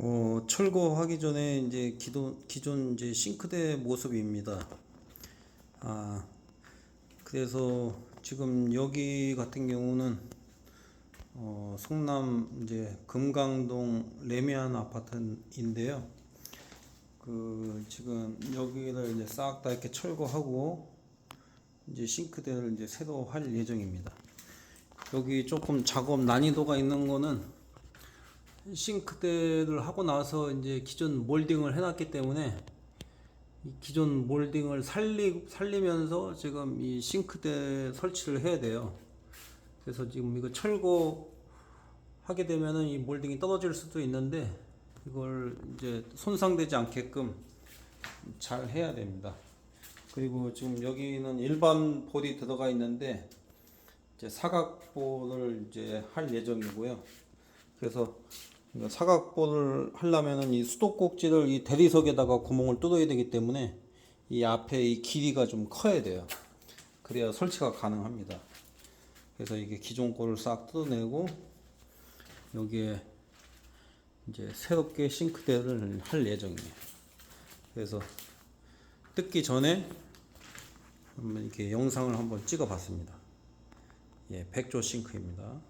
어, 철거하기 전에 이제 기존 기존 이제 싱크대 모습입니다. 아, 그래서 지금 여기 같은 경우는 어, 성남 이제 금강동 레미안 아파트인데요. 그 지금 여기를 이제 싹 다 이렇게 철거하고 이제 싱크대를 이제 새로 할 예정입니다. 여기 조금 작업 난이도가 있는 거는 싱크대를 하고 나서 이제 기존 몰딩을 해놨기 때문에 이 기존 몰딩을 살리, 살리면서 지금 이 싱크대 설치를 해야 돼요. 그래서 지금 이거 철거 하게 되면은 이 몰딩이 떨어질 수도 있는데 이걸 이제 손상되지 않게끔 잘 해야 됩니다. 그리고 지금 여기는 일반 볼이 들어가 있는데 이제 사각 볼을 이제 할 예정이고요. 그래서 이거 사각볼을 하려면은 이 수도꼭지를 이 대리석에다가 구멍을 뚫어야 되기 때문에 이 앞에 이 길이가 좀 커야 돼요. 그래야 설치가 가능합니다. 그래서 이게 기존 거를 싹 뜯어내고 여기에 이제 새롭게 싱크대를 할 예정이에요. 그래서 뜯기 전에 한번 이렇게 영상을 한번 찍어 봤습니다. 예, 백조 싱크입니다.